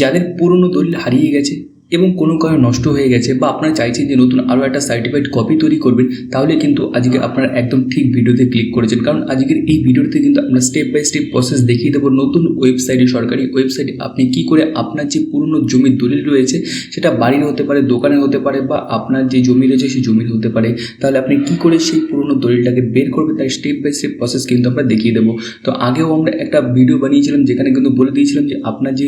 যাদের পুরনো দলিল হারিয়ে গেছে এবং কোনো কারণে নষ্ট হয়ে গেছে বা আপনারা চাইছেন যে নতুন আরও একটা সার্টিফাইড কপি তৈরি করবেন, তাহলে কিন্তু আজকে আপনারা একদম ঠিক ভিডিওতে ক্লিক করেছেন। কারণ আজকের এই ভিডিওতে কিন্তু আমরা স্টেপ বাই স্টেপ প্রসেস দেখিয়ে দেবো নতুন ওয়েবসাইটে সরকারি ওয়েবসাইটে আপনি কি করে আপনার যে পুরনো জমির দলিল রয়েছে, সেটা বাড়ির হতে পারে দোকানের হতে পারে বা আপনার যে জমি রয়েছে সেই জমির হতে পারে। তাহলে আপনি কি করে সেই পুরনো দলিলটাকে বের করবেন, তার স্টেপ বাই স্টেপ প্রসেস কিন্তু আমরা দেখিয়ে দেবো। তো আগেও আমরা একটা ভিডিও বানিয়েছিলাম, যেখানে কিন্তু বলে দিয়েছিলাম যে আপনার যে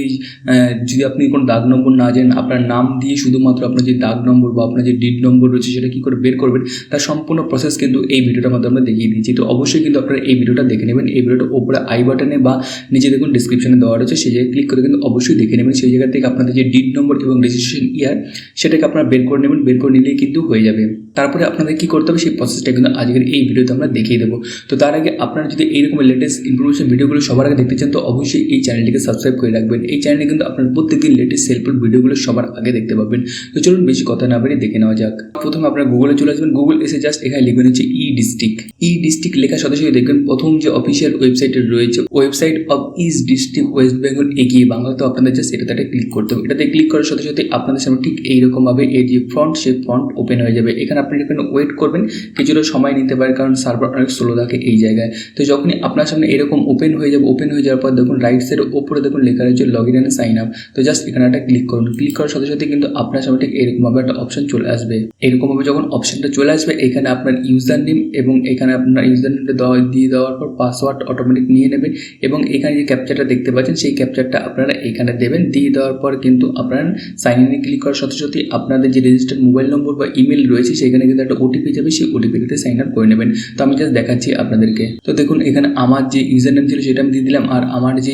যদি আপনি কোনো দাগ নম্বর না জানেন, আপনার নাম দিয়ে শুধুমাত্র আপনার যে দাগ নম্বর বা আপনার যে ডিড নম্বর রয়েছে সেটা কী করে বের করবেন, তার সম্পূর্ণ প্রসেস কিন্তু এই ভিডিওটার মাধ্যমে আমরা দেখিয়ে দিয়েছি। তো অবশ্যই কিন্তু আপনারা এই ভিডিওটা দেখে নেবেন। এই ভিডিওটা ওপরে আই বাটনে বা নিচে দেখুন ডিসক্রিপশনে দেওয়া রয়েছে। সেই জায়গায় ক্লিক করে কিন্তু অবশ্যই দেখে নেবেন। সেই জায়গা থেকে আপনাদের যে ডিড নম্বর এবং রেজিস্ট্রেশন ইয়ার সেটাকে আপনারা বের করে নেবেন। বের করে নিলেই কিন্তু হয়ে যাবে। তারপরে আপনাদের কী করতে হবে? সেই প্রসেসটা কিন্তু আজকের এই ভিডিওতে আমরা দেখিয়ে দেবো। তো তার আগে আপনারা যদি এইরকম লেটেস্ট ইনফরমেশন ভিডিওগুলো সবার আগে দেখতে চান, তো অবশ্যই এই চ্যানেলটিকে সাবস্ক্রাইব করে রাখবেন। এই চ্যানেলে কিন্তু আপনার প্রত্যেকদিন লেটেস্ট সেলফুল ভিডিওগুলো সবার দেখতে পাবেন। তো চলুন বেশি কথা না বেরিয়ে দেখে নেওয়া যাক। প্রথমে আপনার গুগলে চলে আসবেন। গুগল এসে জাস্ট এখানে লিখবেন হচ্ছে ই ডিস্ট্রিক্ট ই ডিস্ট্রিক্ট লেখার সাথে সাথে দেখবেন প্রথম যে অফিসিয়াল ওয়েবসাইটে রয়েছে website of east district West Bengal এগিয়ে বাংলা তো আপনাদের জাস্ট এটাতে ক্লিক করতে হবে। এটাতে ক্লিক করার সাথে সাথে আপনাদের সামনে ঠিক এইরকমভাবে এই যে ফ্রন্ট সেই ফ্রন্ট ওপেন হয়ে যাবে। এখানে আপনি এখানে ওয়েট করবেন, কিছুটা সময় নিতে পারে কারণ সার্ভার অনেক স্লো থাকে এই জায়গায়। তো যখনই আপনার সামনে এরকম ওপেন হয়ে যাবে ওপেন হয়ে যাওয়ার পর দেখুন রাইট সাইডের ওপরে দেখুন লেখা রয়েছে log in and sign up তো জাস্ট এখানে একটা ক্লিক করুন। ক্লিক করার সাথে সাথে কিন্তু আপনার সামনে ঠিক এরকমভাবে একটা অপশন চলে আসবে, এরকমভাবে যখন অপশনটা চলে আসবে, এখানে আপনার ইউজার নেম এবং এখানে আপনার ইউজার নেমটা দেওয়া দিয়ে দেওয়ার পর পাসওয়ার্ড অটোমেটিক নিয়ে নেবে এবং এখানে যে ক্যাপচারটা দেখতে পাচ্ছেন, সেই ক্যাপচারটা আপনারা এখানে দেবেন। দিয়ে দেওয়ার পর কিন্তু আপনারা সাইন ইনে ক্লিক করার সাথে সাথে আপনাদের যে রেজিস্টার্ড মোবাইল নম্বর বা ইমেল রয়েছে, সেখানে কিন্তু একটা ওটিপি যাবে, সেই ওটিপিতে সাইন আপ করে নেবেন। তো আমি জাস্ট দেখাচ্ছি আপনাদেরকে। তো দেখুন, এখানে আমার যে ইউজার নেম ছিল, সেটা আমি দিয়ে দিলাম, আর আমার যে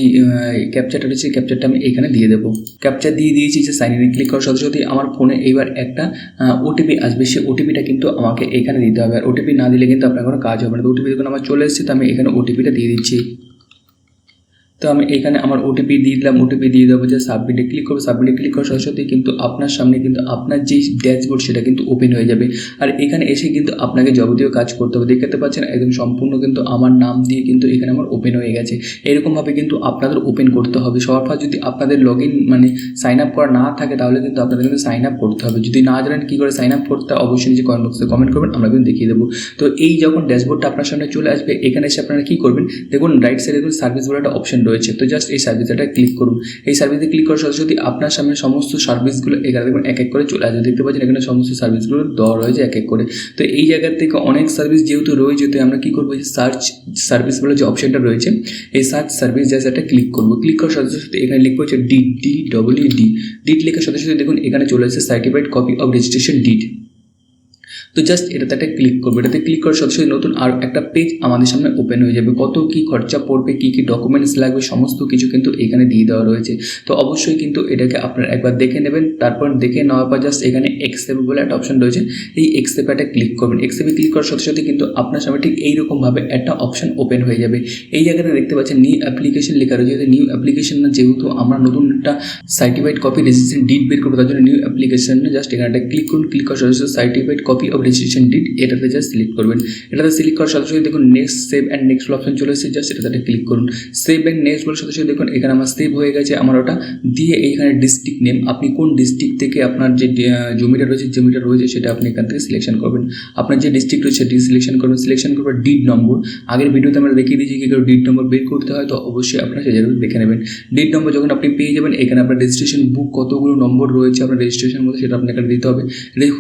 ক্যাপচারটা রয়েছে ক্যাপচারটা আমি এখানে দিয়ে দেবো। ক্যাপচার দিয়ে দিয়েছি, যে সাইন ইনে ক্লিক করার সাথে সাথে আমার ফোনে এইবার একটা ওটিপি আসবে। সেই ওটিপিটা কিন্তু আমাকে এখানে দিতে হবে। আর ওটিপি না দিলে কিন্তু আপনার কোনো কাজ হবে না। তো ওটিপি যখন আমার চলে এসেছে, তো আমি এখানে ওটিপিটা দিয়ে দিচ্ছি। তো আমি এখানে আমার ওটিপি দিয়ে দিলাম ওটিপি দিয়ে দেবো যে সাবমিটে ক্লিক করব সাবমিটে ক্লিক করার সাথে সাথে কিন্তু আপনার সামনে কিন্তু আপনার যেই ড্যাশবোর্ড সেটা কিন্তু ওপেন হয়ে যাবে। আর এখানে এসে কিন্তু আপনাকে যাবতীয় কাজ করতে হবে। দেখতে পাচ্ছেন একদম সম্পূর্ণ কিন্তু আমার নাম দিয়ে কিন্তু এখানে আমার ওপেন হয়ে গেছে। এরকমভাবে কিন্তু আপনাদের ওপেন করতে হবে। সবার ফার্স্ট যদি আপনাদের লগ ইন মানে সাইন আপ করা না থাকে, তাহলে কিন্তু আপনাদের কিন্তু সাইন আপ করতে হবে। যদি না জানেন কী করে সাইন আপ করতে অবশ্যই নিচে কমেন্ট বক্সে কমেন্ট করবেন, আমরা কিন্তু দেখিয়ে দেবো। তো এই যখন ড্যাশবোর্ডটা আপনার সামনে চলে আসবে, এখানে এসে আপনারা কী করবেন? দেখুন রাইট সাইডে দেখুন সার্ভিস বলে একটা অপশন রয়েছে। তো জাস্ট এই সার্ভিসটা ক্লিক করুন। এই সার্ভিসে ক্লিক করার সাথে সাথে আপনার সামনে সমস্ত সার্ভিসগুলো এখানে দেখুন এক এক করে চলে আসবে। দেখতে পাচ্ছেন এখানে সমস্ত সার্ভিসগুলো দেওয়া রয়েছে এক এক করে। তো এই জায়গার থেকে অনেক সার্ভিস যেহেতু রয়েছে, তো আমরা কী করব? সার্চ সার্ভিস বলে যে অপশনটা রয়েছে, এই সার্চ সার্ভিস জাস্ট একটা ক্লিক করব। ক্লিক করার সাথে সাথে এখানে লিখব হচ্ছে D D W D deed লেখার সাথে সাথে দেখুন এখানে চলে এসেছে certified copy of registration deed তো জাস্ট এটাতে একটা ক্লিক করব। এটাতে ক্লিক করার সাথে সাথে নতুন আর একটা পেজ আমাদের সামনে ওপেন হয়ে যাবে। কত কী খরচা পড়বে, কী কী ডকুমেন্টস লাগবে, সমস্ত কিছু কিন্তু এখানে দিয়ে দেওয়া রয়েছে। তো অবশ্যই কিন্তু এটাকে আপনারা একবার দেখে নেবেন। তারপর দেখে নেওয়ার পর জাস্ট এখানে এক্সেপ বলে একটা অপশন রয়েছে। এই এক্সেপে একটা ক্লিক করবেন। এক্সেপে ক্লিক করার সাথে সাথে কিন্তু আপনার সামনে ঠিক এইরকমভাবে একটা অপশন ওপেন হয়ে যাবে। এই জায়গাটা দেখতে পাচ্ছেন নিউ অ্যাপ্লিকেশন লেখা রয়েছে। নিউ অ্যাপ্লিকেশন না, যেহেতু আমরা নতুন একটা সার্টিফাইড কপি রেজিস্ট্রেশন ডিট বের করব, তার জন্য নিউ অ্যাপ্লিকেশন জাস্ট এখানে একটা ক্লিক করুন। ক্লিক করার সাথে certified copy of registration deed এটাতে জাস্ট সিলেক্ট করবেন। এটাতে সিলেক্ট করার সাথে সাথে দেখুন next save and next option চলে এসেছে। জাস্ট এটাতে ক্লিক করুন। সেভ অ্যান্ড নেক্সট বলার সাথে সাথে দেখুন, এখানে আমার সেভ হয়ে গেছে, আমার ওটা। দিয়ে এইখানে ডিস্ট্রিক্ট নেম আপনি কোন ডিস্ট্রিক্ট থেকে আপনার যে জমিটা রয়েছে জমিটা রয়েছে, সেটা আপনি এখান থেকে সিলেকশন করবেন। আপনার যে ডিস্ট্রিক্ট রয়েছে, সেটি সিলেকশন করবেন। সিলেকশন করবেন ডিড নম্বর আগের ভিডিওতে আমরা দেখিয়ে দিয়েছি কী করে ডিড নম্বর বের করতে হয়, তো অবশ্যই আপনার জায়গাটা দেখে নেবেন। ডিড নম্বর যখন আপনি পেয়ে যাবেন, এখানে আপনার রেজিস্ট্রেশন বুক কতগুলো নম্বর রয়েছে, আপনার রেজিস্ট্রেশন মধ্যে সেটা আপনাকে দিতে হবে।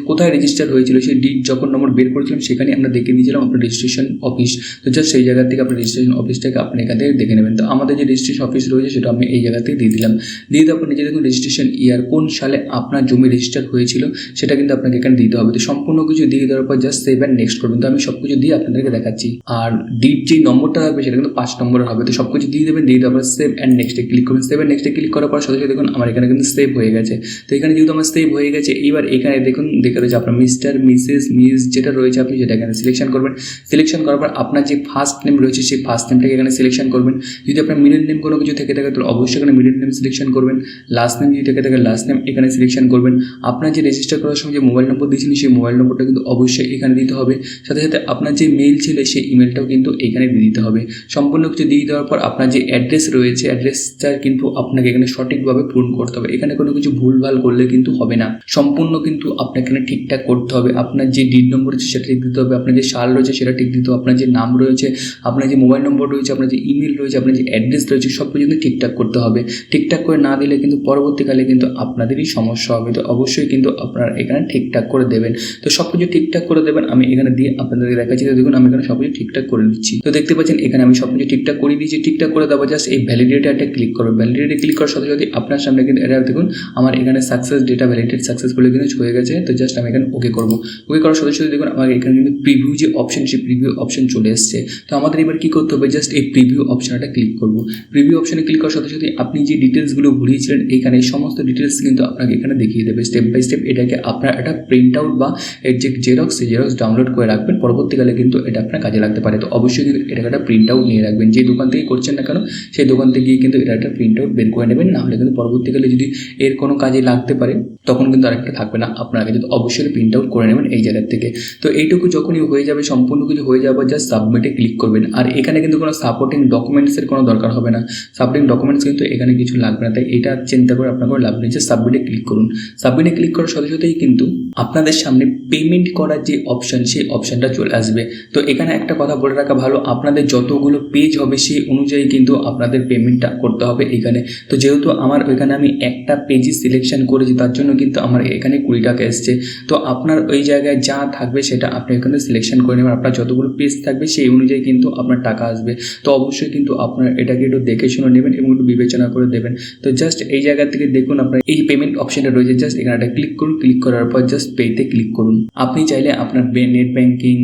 কোথায় রেজিস্টার হয়েছিল সেই ডিট যখন নম্বর বের করেছিলাম সেখানে আমরা দেখে দিয়েছিলাম আপনার রেজিস্ট্রেশন অফিস তো জাস্ট সেই জায়গা থেকে আপনার রেজিস্ট্রেশন অফিসটাকে আপনি এখান থেকে দেখে নেবেন। তো আমাদের যে রেজিস্ট্রেশন অফিস রয়েছে, সেটা আমি এই জায়গা থেকে দিয়ে দিলাম। দিয়ে দেওয়ার পর নিজে দেখুন রেজিস্ট্রেশন ইয়ার কোন সালে আপনার জমি রেজিস্টার হয়েছিল, সেটা কিন্তু আপনাকে এখানে দিতে হবে। তো সম্পূর্ণ কিছু দিয়ে দেওয়ার পর জাস্ট সেভ অ্যান্ড নেক্সট করবেন। তো আমি সব কিছু দিয়ে আপনাদেরকে দেখাচ্ছি। আর ডিট যে নম্বরটা থাকবে, সেটা কিন্তু পাঁচ নম্বরের হবে। তো সব কিছু দিয়ে দেবেন, দিয়ে দেওয়ার পর সেভ অ্যান্ড নেক্সটে ক্লিক করবেন। সেভ অ্যান্ড নেক্সটে ক্লিক করার পর সাথে সাথে দেখুন, আমার এখানে কিন্তু সেভ হয়ে গেছে। তো এখানে যেহেতু আমার সেভ হয়ে গেছে, এইবার এখানে দেখুন, দেখে রয়েছে আপনার মিস্টার মিস মিসেস মিস যেটা রয়েছে আপনি সেটা এখানে সিলেকশন করবেন। সিলেকশন করার পর আপনার যে ফার্স্ট নেম রয়েছে, সেই ফার্স্ট নেমটাকে এখানে সিলেকশন করবেন। যদি আপনার মিডল নেম কোনো কিছু থেকে থাকে, তাহলে অবশ্যই এখানে মিডল নেম সিলেকশন করবেন। লাস্ট নেম যদি থেকে থাকে লাস্ট নেম এখানে সিলেকশন করবেন। আপনার যে রেজিস্টার করার সময় যে মোবাইল নম্বর দিয়েছিলেন সেই মোবাইল নম্বরটা কিন্তু অবশ্যই এখানে দিতে হবে। সাথে সাথে আপনার যে মেল ছিল, সেই ইমেলটাও কিন্তু এখানে দিয়ে দিতে হবে। সম্পূর্ণ কিছু দিয়ে দেওয়ার পর আপনার যে অ্যাড্রেস রয়েছে অ্যাড্রেসটা কিন্তু আপনাকে এখানে সঠিকভাবে পূরণ করতে হবে। এখানে কোনো কিছু ভুলভাল করলে কিন্তু হবে না। সম্পূর্ণ কিন্তু আপনাকে এখানে ঠিকঠাক করতে হবে। আপনার যে ডিড নম্বর রয়েছে সেটা ঠিক দিতে হবে, আপনার যে সাল রয়েছে সেটা ঠিক দিতে হবে, আপনার যে নাম রয়েছে, আপনার যে মোবাইল নম্বর রয়েছে, আপনার যে ইমেল রয়েছে, আপনার যে অ্যাড্রেস রয়েছে, সব কিছু কিন্তু ঠিকঠাক করতে হবে। ঠিকঠাক করে না দিলে কিন্তু পরবর্তীকালে কিন্তু আপনাদেরই সমস্যা হবে। তো অবশ্যই কিন্তু আপনারা এখানে ঠিকঠাক করে দেবেন। তো সব কিছু ঠিকঠাক করে দেবেন, আমি এখানে দিয়ে আপনাদেরকে দেখাচ্ছি। তো দেখুন, আমি এখানে সব কিছু ঠিকঠাক করে দিচ্ছি তো দেখতে পাচ্ছেন, এখানে আমি সব কিছু ঠিকঠাক করে দিয়েছি, ঠিকঠাক করে দেবো জাস্ট এই ভ্যালিডিটি একটা ক্লিক করবেন। ভ্যালিডিটি ক্লিক করার সাথে সাথে আপনার সামনে কিন্তু এটা দেখুন, আমার এখানে সাকসেস ডেটা ভ্যালিডেট সাকসেসফুলি কিন্তু হয়ে গেছে। তো জাস্ট আমি এখানে ওকে করব। ওকে করার সাথে সাথে দেখুন আমার এখানে কিন্তু প্রিভিউ যে অপশন সেই প্রিভিউ অপশন চলে এসছে। তো আমাদের এবার কি করতে হবে? জাস্ট এই প্রিভিউ অপশনটা ক্লিক করব। প্রিভিউ অপশনে ক্লিক করার সাথে সাথে আপনি যে ডিটেলসগুলো ভরিয়েছিলেন এখানে সমস্ত ডিটেলস কিন্তু আপনাকে এখানে দেখিয়ে দেবে। স্টেপ বাই স্টেপ এটাকে আপনার একটা প্রিন্ট আউট বা এর যে জেরক্স সেই জেরক্স ডাউনলোড করে রাখবেন। পরবর্তীকালে কিন্তু এটা আপনার কাজে লাগতে পারে। তো অবশ্যই কিন্তু এটাকে একটা প্রিন্ট আউট নিয়ে রাখবেন। যে দোকান থেকে করছেন না কেন, সেই দোকান থেকে গিয়ে কিন্তু এটা একটা প্রিন্ট আউট বের করে নেবেন। না হলে কিন্তু পরবর্তীকালে যদি এর কোনো কাজে লাগতে পারে, তখন কিন্তু আরেকটা থাকবে না। আপনার আগে কিন্তু অবশ্যই প্রিন্ট আউট করে নেবেন এই জায়গার থেকে। তো এইটুকু যখনই হয়ে যাবে, সম্পূর্ণ কিছু হয়ে যাওয়ার জাস্ট সাবমিটে ক্লিক করবেন। আর এখানে কিন্তু কোনো সাপোর্টিং ডকুমেন্টসের কোনো দরকার হবে না। সাপোর্টিং ডকুমেন্টস কিন্তু এখানে কিছু লাগবে না। তাই এটা চিন্তা করে আপনার লাভ নেই। যে সাবমিটে ক্লিক করুন। সাবমিটে ক্লিক করার সাথে সাথেই কিন্তু আপনাদের সামনে পেমেন্ট করার যে অপশন সেই অপশনটা চলে আসবে। তো এখানে একটা কথা বলে রাখা ভালো, আপনাদের যতগুলো পেজ হবে, সেই অনুযায়ী কিন্তু আপনাদের পেমেন্টটা করতে হবে এখানে। তো যেহেতু আমার ওইখানে আমি একটা পেজই সিলেকশন করেছি, তার জন্য কিন্তু আমার এখানে কুড়ি টাকা এসছে। তো আপনার ওই জায়গায় যা থাকবে সেটা আপনি এখানে সিলেকশন করে নেবেন। আপনার যতগুলো পেজ থাকবে সেই অনুযায়ী কিন্তু আপনার টাকা আসবে। তো অবশ্যই কিন্তু আপনার এটাকে একটু দেখে শুনে নেবেন এবং একটু বিবেচনা করে দেবেন। তো জাস্ট এই জায়গা থেকে দেখুন আপনার এই পেমেন্ট অপশনটা রয়েছে। জাস্ট এখানে একটা ক্লিক করুন। ক্লিক করার পর জাস্ট পেতে ক্লিক করুন। আপনি চাইলে আপনার নেট ব্যাঙ্কিং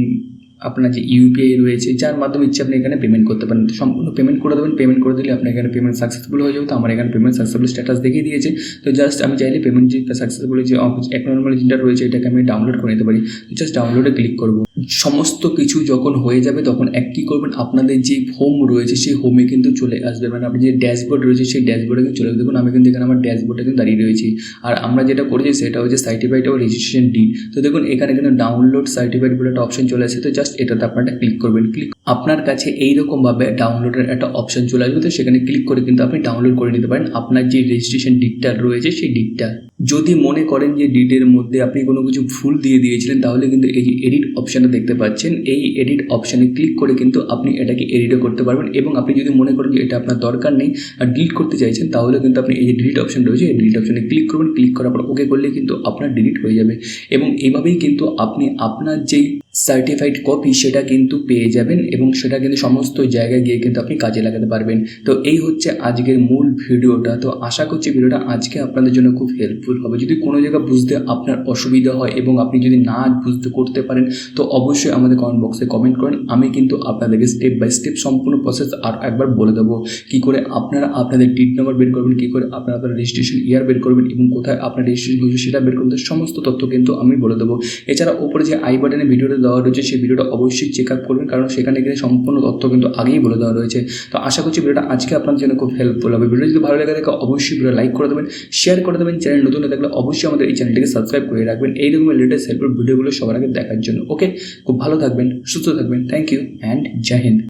আপনার যে ইউপিআই রয়েছে, যার মাধ্যমে ইচ্ছে আপনি এখানে পেমেন্ট করতে পারেন। তো সম্পূর্ণ পেমেন্ট করে দেবেন। পেমেন্ট করে দিলে আপনার এখানে পেমেন্ট সাকসেসফুল হয়ে যাবে। তো আমার এখানে পেমেন্ট সাকসেসফুল স্ট্যাটাস দেখিয়ে দিয়েছে। তো জাস্ট আমি চাইলে পেমেন্ট যে সাকসেসফুল যে যেটা রয়েছে, এটাকে আমি ডাউনলোড করে নিতে পারি। জাস্ট ডাউনলোডে ক্লিক করব। সমস্ত কিছু যখন হয়ে যাবে, তখন এক কী করবেন? আপনাদের যে হোম রয়েছে, সেই হোমে কিন্তু চলে আসবে। মানে আপনি যে ড্যাশবোর্ড রয়েছে, সেই ড্যাশবোর্ডে কিন্তু চলে দেখুন, আমি কিন্তু এখানে আমার ড্যাশবোর্ডে কিন্তু দাঁড়িয়ে রয়েছি। আর আমরা যেটা করেছি, সেটা হচ্ছে সার্টিফাইড ও রেজিস্ট্রেশন ডি তো দেখুন, এখানে কিন্তু ডাউনলোড সার্টিফাইড বলে একটা অপশন চলে আসে। তো জাস্ট এটাতে আপনারা ক্লিক করবেন। ক্লিক আপনার কাছে এইরকমভাবে ডাউনলোডের একটা অপশন চলে আসবে। তো সেখানে ক্লিক করে কিন্তু আপনি ডাউনলোড করে নিতে পারেন। আপনার যে রেজিস্ট্রেশন ডিটটা রয়েছে, সেই ডিটটা যদি মনে করেন যে ডিটের মধ্যে আপনি কোনো কিছু ভুল দিয়ে দিয়েছিলেন, তাহলে কিন্তু এই এডিট অপশানটা দেখতে পাচ্ছেন, এই এডিট অপশানে ক্লিক করে কিন্তু আপনি এটাকে এডিটও করতে পারবেন এবং আপনি যদি মনে করেন যে এটা আপনার দরকার নেই আর ডিলিট করতে চাইছেন, তাহলে কিন্তু আপনি এই যে ডিলিট অপশান রয়েছে, এই ডিলিট অপশানে ক্লিক করবেন। ক্লিক করার পর ওকে করলে কিন্তু আপনার ডিলিট হয়ে যাবে এবং এইভাবেই কিন্তু আপনি আপনার যেই সার্টিফাইড কপি সেটা কিন্তু পেয়ে যাবেন এবং সেটা কিন্তু সমস্ত জায়গায় গিয়ে কিন্তু আপনি কাজে লাগাতে পারবেন। তো এই হচ্ছে আজকের মূল ভিডিওটা। তো আশা করছি ভিডিওটা আজকে আপনাদের জন্য খুব হেল্পফুল হবে। যদি কোনো জায়গা বুঝতে আপনার অসুবিধা হয় এবং আপনি যদি না বুঝতে করতে পারেন, তো অবশ্যই আমাদের কমেন্ট বক্সে কমেন্ট করেন। আমি কিন্তু আপনাদেরকে স্টেপ বাই স্টেপ সম্পূর্ণ প্রসেস আর একবার বলে দেবো কী করে আপনারা আপনাদের টিট নাম্বার বের করবেন, কী করে আপনারা আপনার রেজিস্ট্রেশন ইয়ার বের করবেন এবং কোথায় আপনার রেজিস্ট্রেশন হয়েছে সেটা বের করবেন। সমস্ত তথ্য কিন্তু আমি বলে দেবো। এছাড়া ওপরে যে আই বাটনে ভিডিওটা দেওয়া রয়েছে, সেই ভিডিওটা অবশ্যই চেক আপ করবেন, কারণ সেখানে গিয়ে সম্পূর্ণ তথ্য কিন্তু আগেই বলে দেওয়া রয়েছে। তো আশা করছি ভিডিওটা আজকে আপনার জন্য খুব হেল্পফুল হবে। ভিডিও যদি ভালো লেগে থাকে, অবশ্যই ভিডিও লাইক করে দেবেন শেয়ার করে দেবেন। চ্যানেল নতুন থাকলে অবশ্যই আমাদের এই চ্যানেলটিকে সাবস্ক্রাইব করে রাখবেন। এই রকমের লেটেস্ট হেল্পফুল ভিডিওগুলো সবার আগে দেখার জন্য। ওকে খুব ভালো থাকবেন সুস্থ থাকবেন। Thank you and Jai Hind